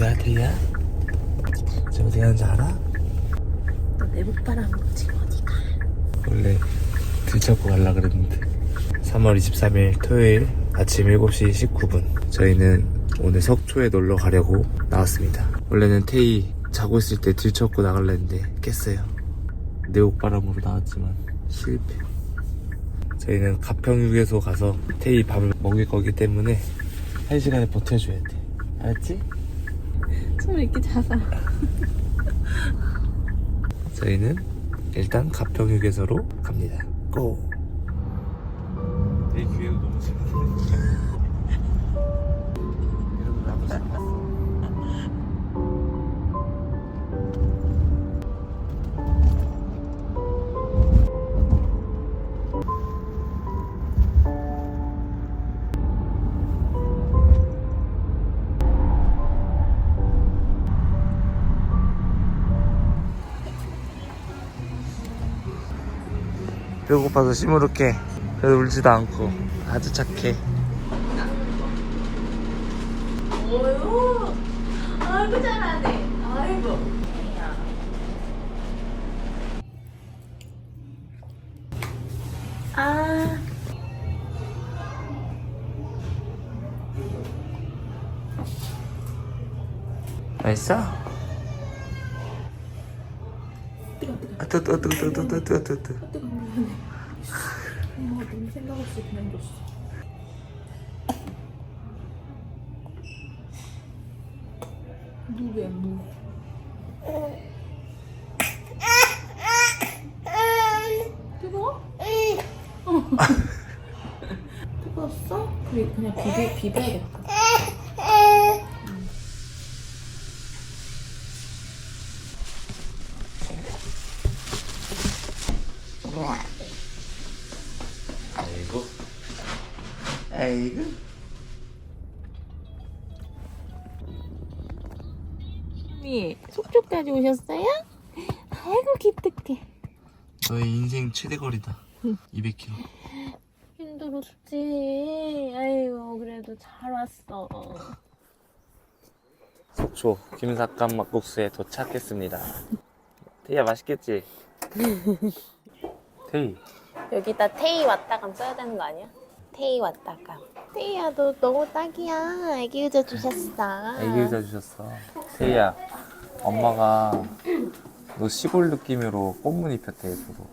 어디가 태희야? 저 어디 가는지 알아? 너 내복바람 지금 어디가? 원래 들잡고 가려 그랬는데 3월 23일 토요일 아침 7시 19분 저희는 오늘 석초에 놀러 가려고 나왔습니다 원래는 태희 자고 있을 때 들쳤고 나갈라 했는데 깼어요 내옥바람으로 나왔지만 실패 저희는 가평휴게소 가서 태희 밥을 먹일 거기 때문에 1시간에 버텨줘야 돼 알았지? 숨을 이렇게 작아. 저희는 일단 가평 휴게소로 갑니다. 고! 내 기회가 너무 심한 배고파서 시무룩해. 그래도 울지도 않고 아주 착해. 아, 뜨, 뜨, 뜨, 뜨, 뜨, 뜨, 뜨, 뜨, 뜨. 엄마가 너무 생각 없이 그냥 줬어. 무왜 무? 뜨거워? 어. 뜨거웠어? 그래 그냥 비벼 비벼야겠다. 속초까지 오셨어요? 아이고 기특해. 저의 인생 최대 거리다. 200km. 힘들었지. 아이고 그래도 잘 왔어. 속초 김삿갓 막국수에 도착했습니다. 태희야 맛있겠지? 태희 여기다 테이 왔다감 써야 되는 거 아니야? 테이 왔다감. 테이야 너 너무 딱이야. 애기 의자 주셨어. 애기 의자 주셨어. 태희야 엄마가 너 시골 느낌으로 꽃무늬 폈대 예쁘고.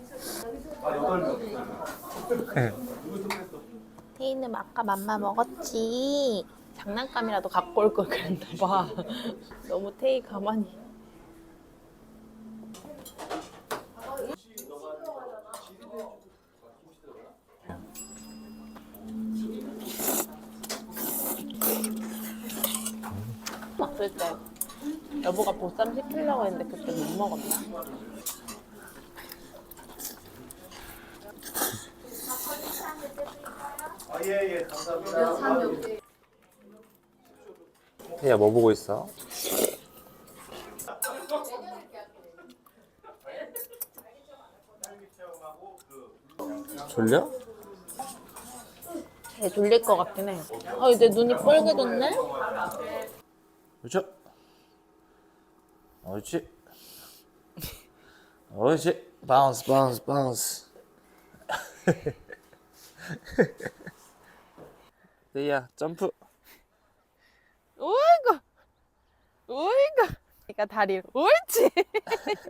테이는 아까 맘마 먹었지. 장난감이라도 갖고 올 걸 그랬나 봐. 너무 테이 가만히. 왔을 때 여보가 보쌈 시키려고 했는데 그때 못 먹었나? 태희야 뭐 보고 있어? 졸려? 쟤 졸릴 것 같긴 해. 아, 내 눈이 빨개졌네? 그렇죠? Hoje. Bounce, bounce, bounce.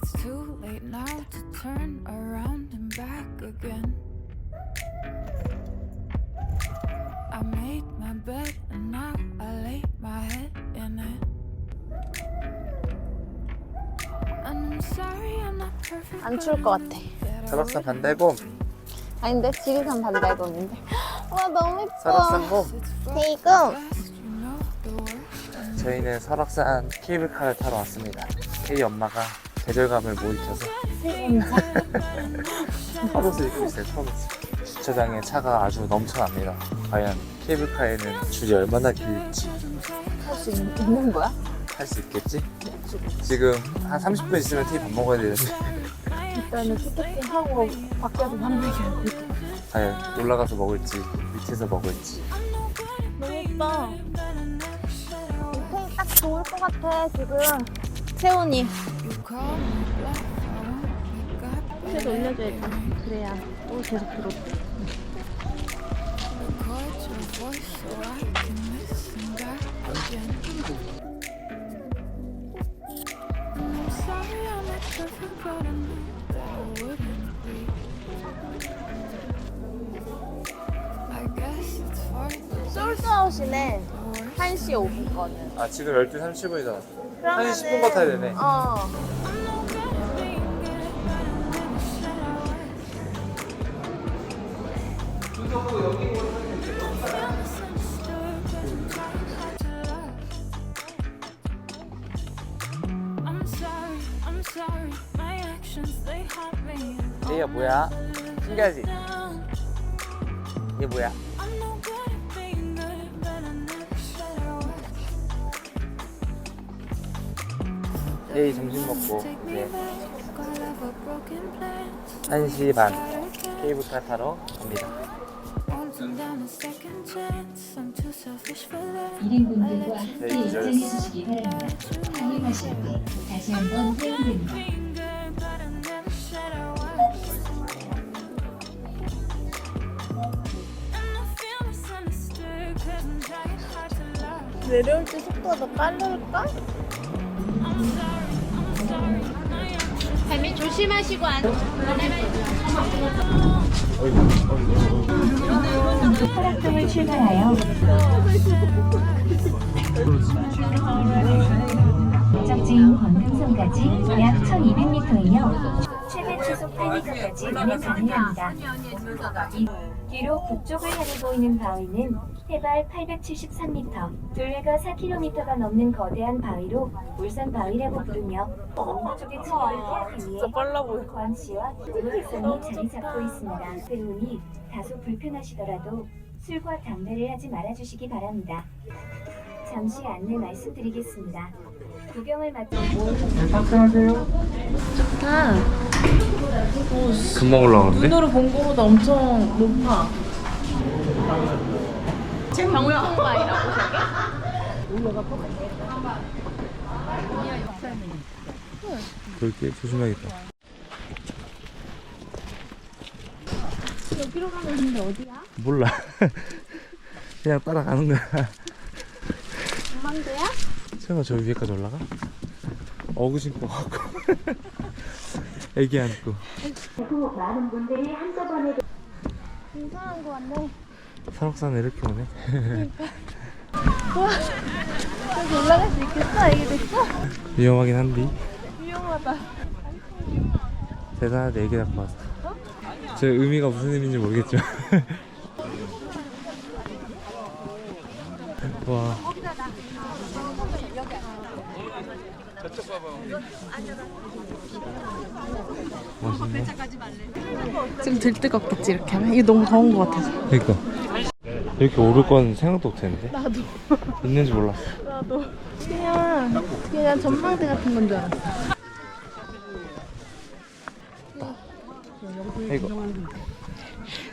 It's too late now to turn around and back again. I made my bed and now I lay my head in it. And I'm sorry I'm not perfect. 안 추울 것 같아. 설악산 반달곰. 아닌데? 지리산 반달곰인데. 와, 너무 예뻐. 설악산곰. worst. 저희는 설악산 케이블카를 타러 왔습니다. 태희 엄마가 계절감을 못 익혀서 털옷을 입고 있어요, 털옷을. 주차장에 차가 아주 넘쳐납니다. 과연 케이블카에는 줄이 얼마나 길지 할 수 있는 거야? 할 수 있겠지? 지금 한 30분 있으면 태희 밥 먹어야 되는데 일단은 소개팅하고 밖에서 한번 아니 올라가서 먹을지 밑에서 먹을지 너무 예뻐. 이딱 좋을 것 같아 지금. pick up. 그래도 올려줘야지. 그래야 또 계속 들어. Worst. 1시 5분 거는. 아 지금 12시 30분이잖아 그러면은 1시 10분 거 타야 되네 어. 뭐야? 신기하지? 얘 뭐야? 얘 점심 먹고 네 plan. 1시 반 케이블카 타러 갑니다 Won't turn down a second chance. I'm too selfish for that. 일행분들과 함께 네, 입장해 주시기 바랍니다. 때 다시 한번 회원됩니다. 내려올 때 속도가 더 빠를까? I'm sorry, I'm sorry. My actions 발밑 조심하시고 안. 설악동을 출발하여 목적지인 권금성까지 약 1200m이며 최대 시속 8m까지 운행 가능합니다. 이- 뒤로 북쪽을 향해 보이는 바위는 해발 873m, 둘레가 4km가 넘는 거대한 바위로 울산 바위라고 부르며 피하기 위해 빨라 보여. 권 씨와 우회선이 자리 잡고 있습니다. 때문이 다소 불편하시더라도 술과 담배를 하지 말아주시기 바랍니다. 잠시 안내 말씀드리겠습니다. 구경을 마치고 아, 금방 올라가는데? 눈으로 본 거보다 엄청 높아. 병통바이라고 그렇게 조심해야겠다 여기로 가면 근데 어디야? 몰라 그냥 따라가는 거야 전망대야? 설마 저 위에까지 올라가? 어구 신고 가고 애기 안고 많은 분들이 한꺼번에 이상한 거 같네. 설악산에 이렇게 오네 여기 올라갈 수 있겠어? 이게 됐어? 위험하긴 한데 위험하다. 대단하다 애기 낳고 왔어 저 의미가 무슨 의미인지 모르겠지만 와 멋있네 지금 들 데가 없겠지 이렇게 하면 이게 너무 더운 거 같아서. 그니까 이렇게 오를 건 생각도 못했는데 나도 있는지 몰랐어 나도 그냥 그냥 전망대 같은 건 줄 알았어. 이거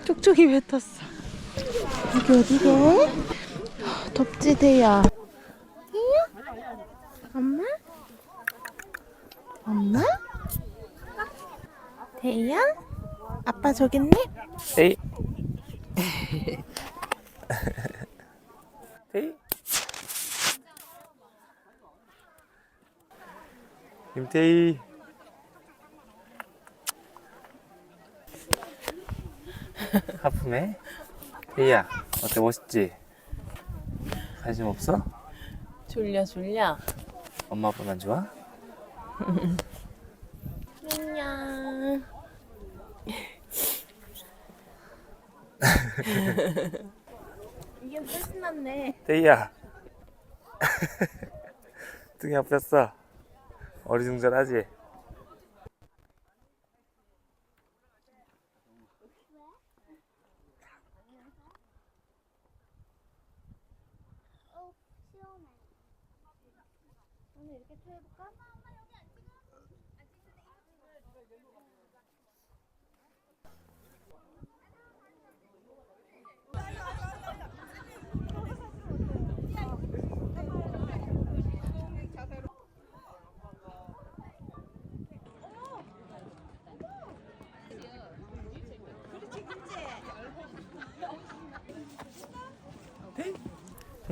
쪽쪽이 왜 탔어? 여기 어디게? 덥지 대야. 엄마? 엄마? 대야? 아빠 저기 있네? 에이 에이 김태희 하품해? 태희야 어때 멋있지? 관심 없어? 졸려 졸려. 엄마 아빠만 좋아? 안녕. 이게 훨씬 낫네. 태희야 등이 아팠어 어리둥절하지?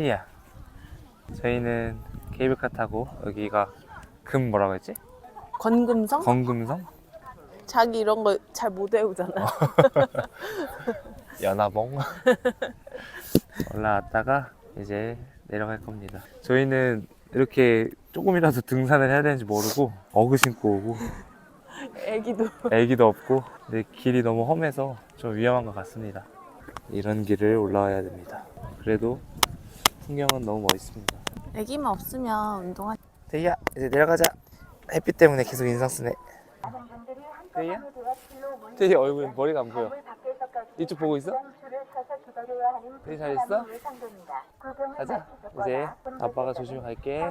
태희야 저희는 케이블카 타고 여기가 금 뭐라고 했지? 건금성? 건금성? 자기 이런 거 잘 못 외우잖아. 연화봉 올라왔다가 이제 내려갈 겁니다. 저희는 이렇게 조금이라도 등산을 해야 되는지 모르고 어그 신고 오고 애기도. 애기도 없고 근데 길이 너무 험해서 좀 위험한 것 같습니다. 이런 길을 올라와야 됩니다. 그래도 풍경은 너무 멋있습니다. 애기만 없으면 운동하. 대희야 이제 내려가자. 햇빛 때문에 계속 인상 쓰네. 대희야? 대희 얼굴 머리가 안 보여. 이쪽 보고 있어? 대희 잘 있어? 가자. 이제 아빠가 조심히 갈게.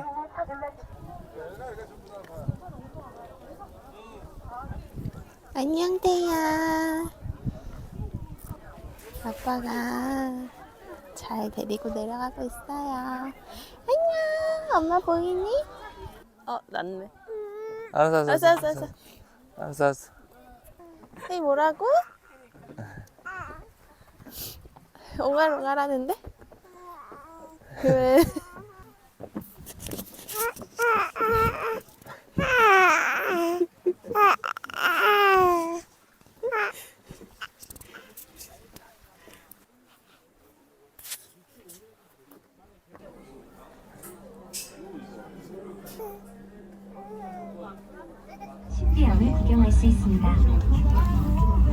안녕 태야. 아빠가 잘 데리고 내려가고 있어요. 안녕. 엄마 보이니? 어 낫네. 알았어 알았어 알았어 알았어 알았어. 알았어 알았어. 이 뭐라고? 옹알옹알 하는데? 왜? 신비함을 구경할 수 있습니다.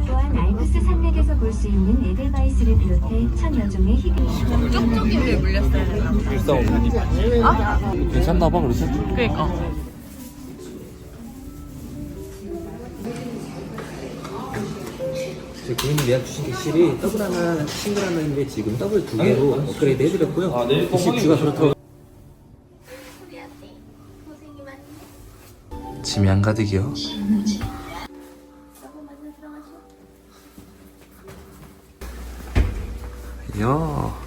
또한 알프스 산맥에서 볼 수 있는 에델바이스를 비롯해 천여 종의 희귀 일상 괜찮나 봐 그래서? 그니까. 저희 고객님 예약 주신 객실이 더블 하나, 싱글 하나인데 지금 더블 두 개로 업그레이드 해드렸고요. 객실 뷰가 그렇다고 짐이 안 가득이요. 야.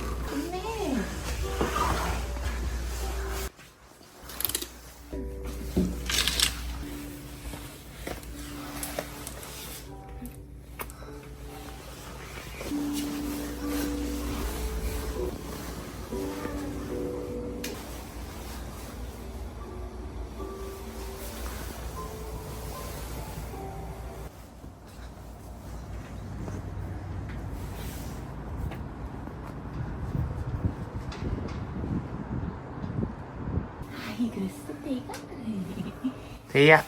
대야.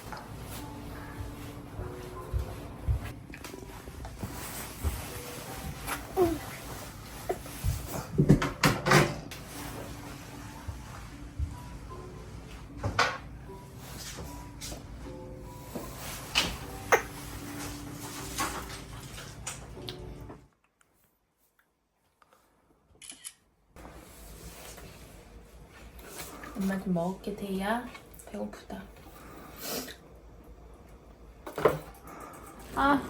엄마 좀 먹을게 태야. 배고프다. 아.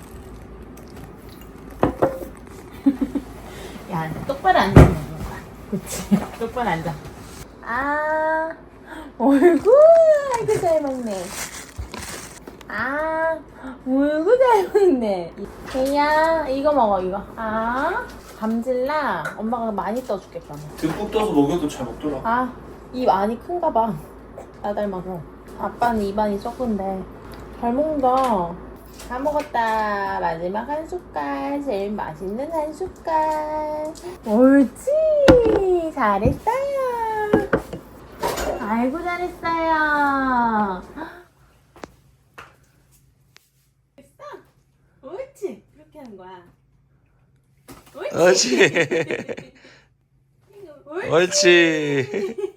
야, 똑바로 앉아 먹는 거야. 그치? 똑바로 앉아. 아, 어이구, 아이고 잘 먹네. 아, 어이구 잘 먹네. 태야, 이거 먹어, 이거. 아, 감질나. 엄마가 많이 떠줄게, 그러면. 듬뿍 떠서 먹여도 잘 먹더라. 아, 입 안이 큰가 봐. 나 닮아서. 아빠는 입안이 적은데. 잘 먹는다. 다 먹었다. 마지막 한 숟갈. 제일 맛있는 한 숟갈. 옳지. 잘했어요. 아이고, 잘했어요. 됐어? 옳지. 그렇게 하는 거야. 옳지. 옳지. 옳지.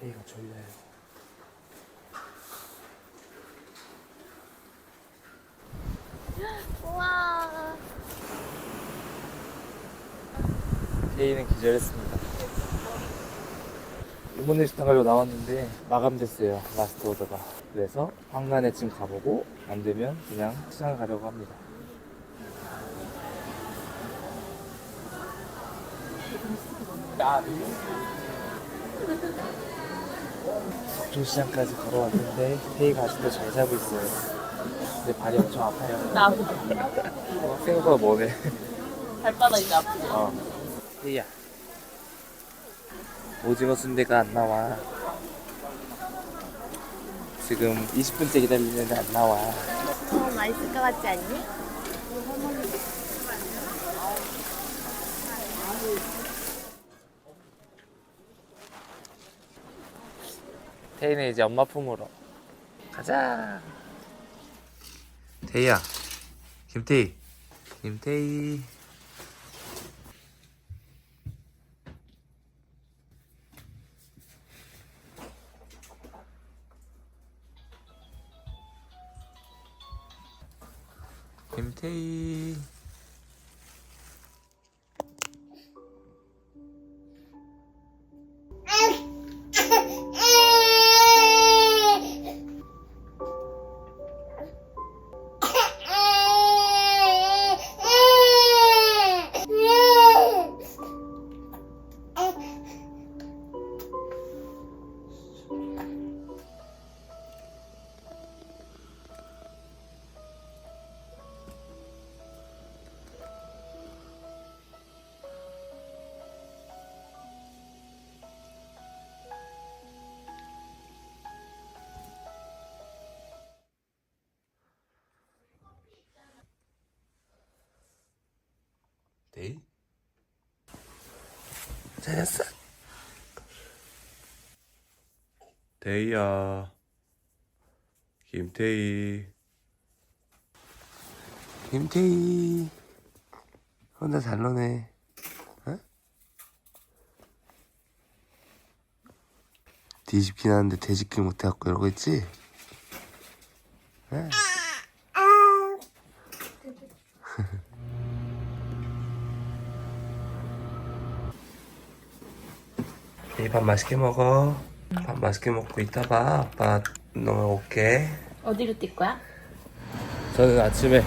대이가 졸려요. 우와. 태희는 기절했습니다. 일본의 식당 가려고 나왔는데 마감됐어요. 라스트 오더가. 그래서 황간에 지금 가보고 안 되면 그냥 시장 가려고 합니다. 속초시장까지 걸어왔는데 태희가 아직도 잘 자고 있어요. 근데 발이 엄청 아파요. 나도 어, 생각보다 머네. 발바닥이 아프지. 어. 태희야. 오징어 순대가 안 나와. 지금 20분째 기다리는데 안 나와. 어, 맛있을 것 같지 않니? 태희는 이제 엄마 품으로. 가자. 태희야. 김태희. 김태희. 김태희. 태희. 잘했어. 태희야. 김태희. 김태희. 혼자 잘 노네. 어? 뒤집긴 하는데 되짚길 못해갖고 이러고 있지? 네. 네, 밥 맛있게 먹어. 밥 맛있게 먹고 이따 봐. 아빠 운동하고 올게. 어디로 뛸 거야? 저는 아침에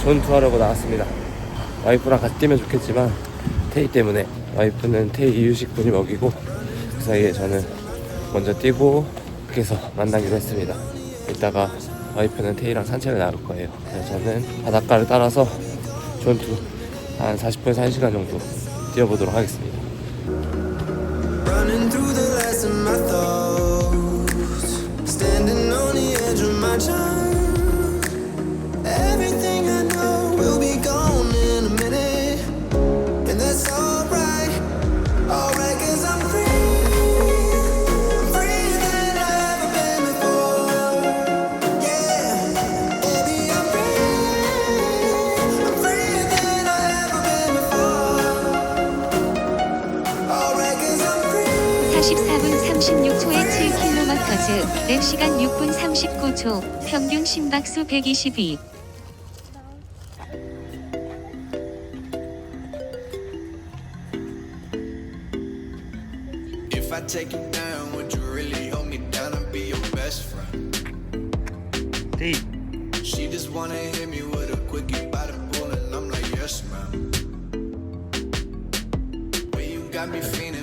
전투하려고 나왔습니다. 와이프랑 같이 뛰면 좋겠지만 테이 때문에 와이프는 테이 이유식분이 먹이고 그 사이에 저는 먼저 뛰고 해서 만나기로 했습니다. 이따가 와이프는 테이랑 산책을 나갈 거예요. 그래서 저는 바닷가를 따라서 전투 한 40분에서 1시간 정도 뛰어보도록 하겠습니다. imagine everything 7km, 랩 시간 6분 39초, 평균 심박수 122. If I take you down, would you really hold me down and be your best friend? 테이 She just wanna hit me with a quickie by the pool, and I'm like, yes, ma'am. Well, you got me feeling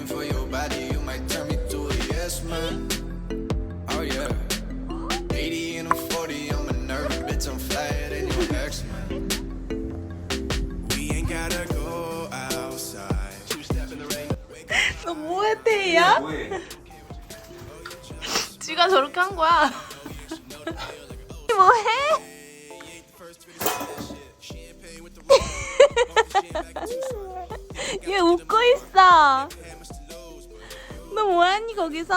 저렇게 한 거야. 뭐해? 얘 웃고 있어. 너 뭐하니 거기서?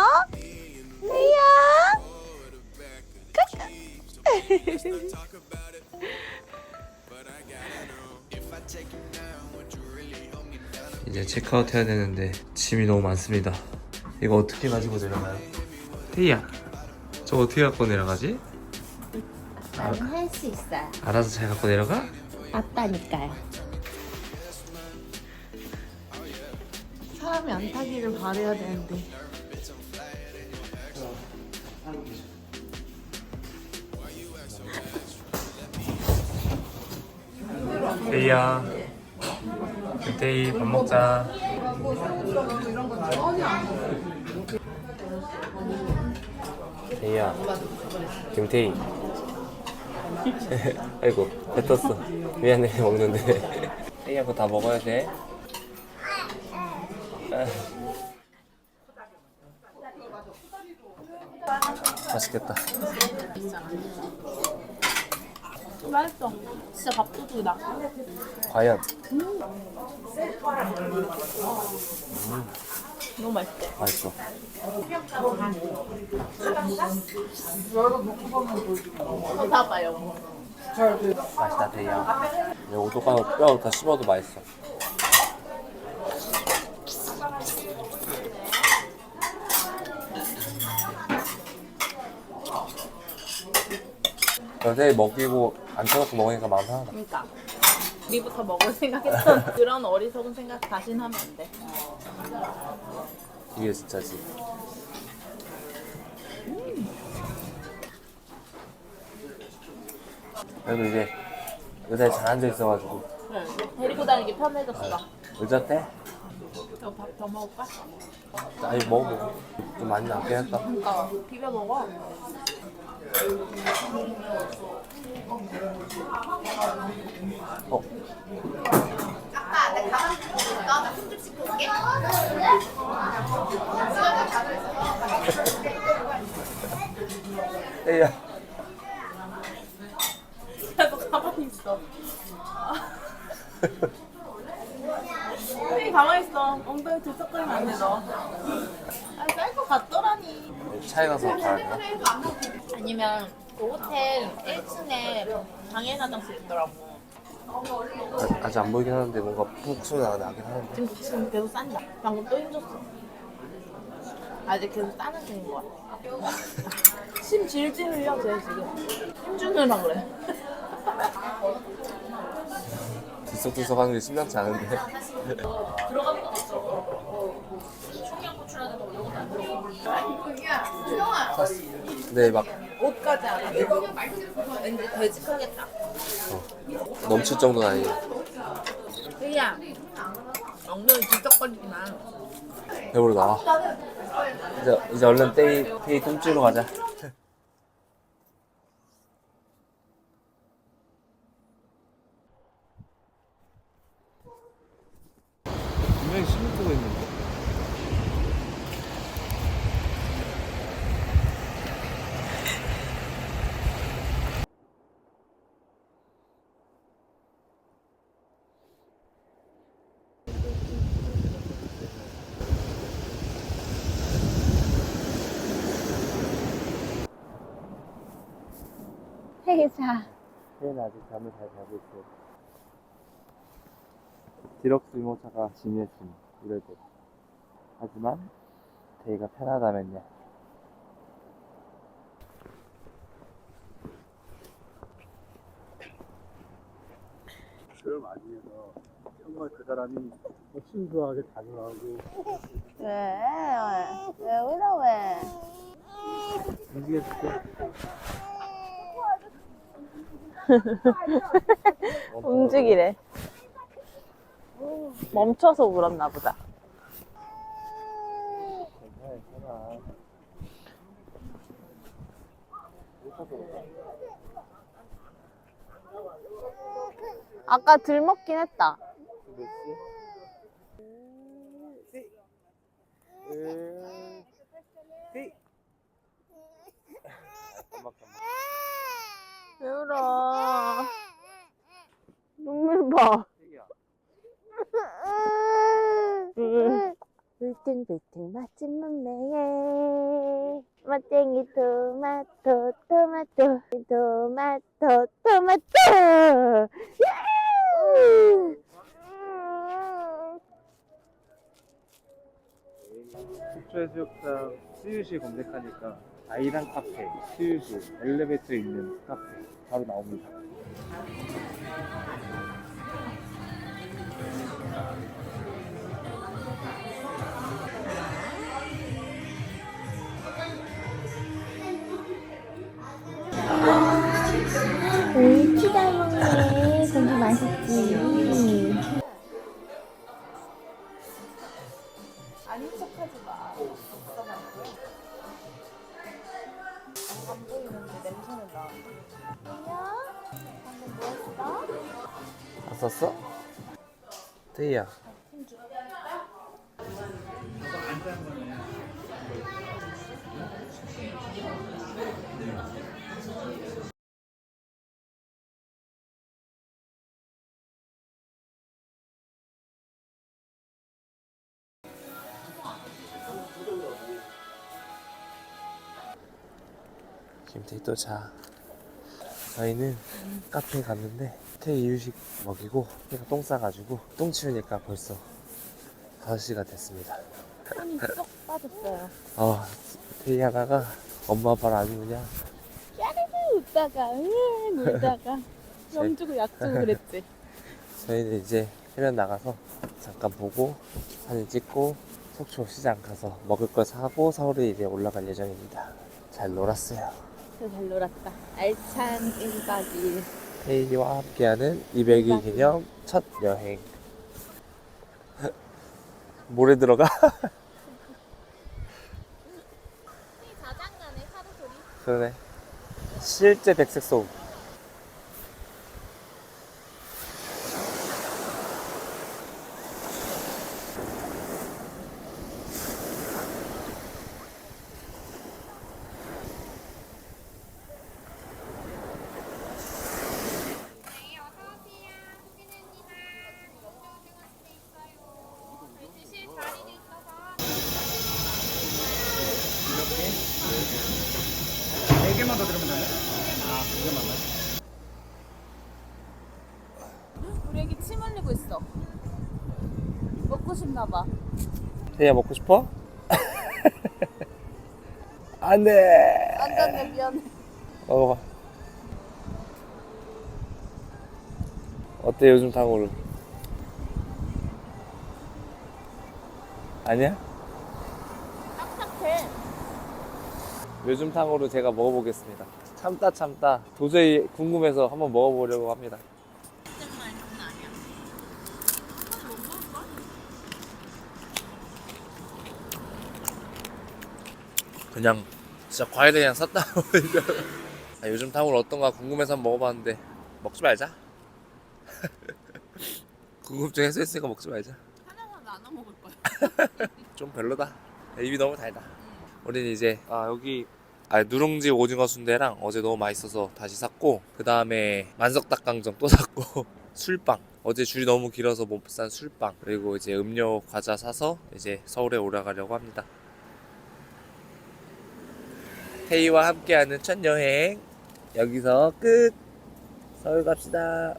태희야? 이제 체크아웃 해야 되는데 짐이 너무 많습니다. 이거 어떻게 가지고 내려가요? 테이야, 저 어떻게 갖고 내려가지? 나는 할 수 있어요. 알아서 잘 갖고 내려가? 아빠니까요. 사람이 안 타기를 바래야 되는데. 데이야 데이 밥 먹자 데이야. 김태희. 아이고 뱉었어. 미안해 먹는데. 데이야 그거 다 먹어야 돼. 맛있겠다. 맛있어. 진짜 밥도둑이다. 과연 너무 맛있대. 맛있어 다 봐요. 맛있다 데이야 오도가는 뼈다 씹어도 맛있어 여자애 먹이고 안 쳐놓고 먹으니까 마음 편하다 그러니까 우리부터 먹을 생각했던 그런 어리석은 생각 다신 하면 안 돼. 이게 진짜지 그래도 이제 의자에 잘 앉아 있어가지고 그래. 데리고 다니기 편해졌어. 의자 때? 너 밥 더 먹을까? 아니 먹어 좀 많이 남게 할까? 그러니까 비벼 먹어. 어 에이야 야, 너 가만히 있어. 왜 가만히 있어? 엉덩이 들썩거리면 안 돼, 너. 아, 쌀것 같더라니. 차에 가서 되나? 아니면 그 호텔 1층에 장애인 화장실 있더라고. 아, 아직 안 보이긴 하는데 뭔가 푹 소리 나- 나긴 하는데 지금, 지금 계속 싼다. 방금 또 힘줬어. 아직 계속 싸는 중인 것 같아. 심 질질 흘려, 쟤 지금. 힘 주느라 그래. 들썩들썩 하는 게 심상치 않은데 들어가는 건 없어. 청양고추라는 거 이런 것도 안 들어가. 근데 막 옷까지 안 하고. 왠지 되직하겠다. 넘칠 정도는 아니에요 그야 엉덩이 뒤적거리지만 배부르다 이제, 이제 얼른 테이, 테이 똥찌로 가자 분명히 신문 뜨고 있는데 회사. 테이는 아직 잠을 잘 자고 있어요. 디럭스 유모차가 진이했습니다. 이럴 때 하지만 테이가 편하다면요. 그걸 많이 해서 정말 그 사람이 뭐 순수하게 다가가고. 왜? 왜 울어 왜? 움직여줄게 움직이래. 멈춰서 울었나 보다. 아까 들 먹긴 했다 왜 울어 눈물 봐 불탱불탱 맛진 몸매에 맛쟁이 토마토 토마토 토마토 토마토 속초 해수욕장 수유시 검색하니까 아이랑 카페, 실브, 엘리베이터 있는 카페 바로 나옵니다. 오, 치다롱에 공부 맛있지. 다 썼어? 태희야 김태희 또 자. 저희는 카페에 갔는데 태희 이유식 먹이고 태가 똥 싸가지고 똥 치우니까 벌써 5시가 됐습니다. 손이 쏙 빠졌어요. 아, 태희 하나가 엄마 아빠를 아주 그냥 웃다가, 으 놀다가. 영 주고 약 주고 그랬지. 저희는 이제 해변 나가서 잠깐 보고 사진 찍고 속초 시장 가서 먹을 거 사고 서울에 이제 올라갈 예정입니다. 잘 놀았어요. 진짜 잘 놀았다. 알찬 1박 2일. 태희와 함께하는 200일 기념 첫 여행. 모래 들어가? 그러네. 실제 백색 소 태희야 먹고 싶어? 안 돼! 안 닿네, 미안해. 먹어봐. 어때 요즘 탕후루? 아니야? 딱딱해. 요즘 탕후루 제가 먹어보겠습니다. 참다 참다 도저히 궁금해서 한번 먹어보려고 합니다. 그냥 진짜 과일에 그냥 샀다 보니까 아, 요즘 탕후루 어떤가 궁금해서 한번 먹어봤는데 먹지 말자. 궁금증 해소했으니까 먹지 말자. 하나만 나눠 먹을 거야. 좀 별로다. 입이 너무 달다. 우린 이제 아 여기 아 누룽지 오징어 순대랑 어제 너무 맛있어서 다시 샀고 그 다음에 만석 닭강정 또 샀고 술빵 어제 줄이 너무 길어서 못 산 술빵 그리고 이제 음료 과자 사서 이제 서울에 올라가려고 합니다. 태희와 함께하는 첫 여행 여기서 끝. 서울 갑시다.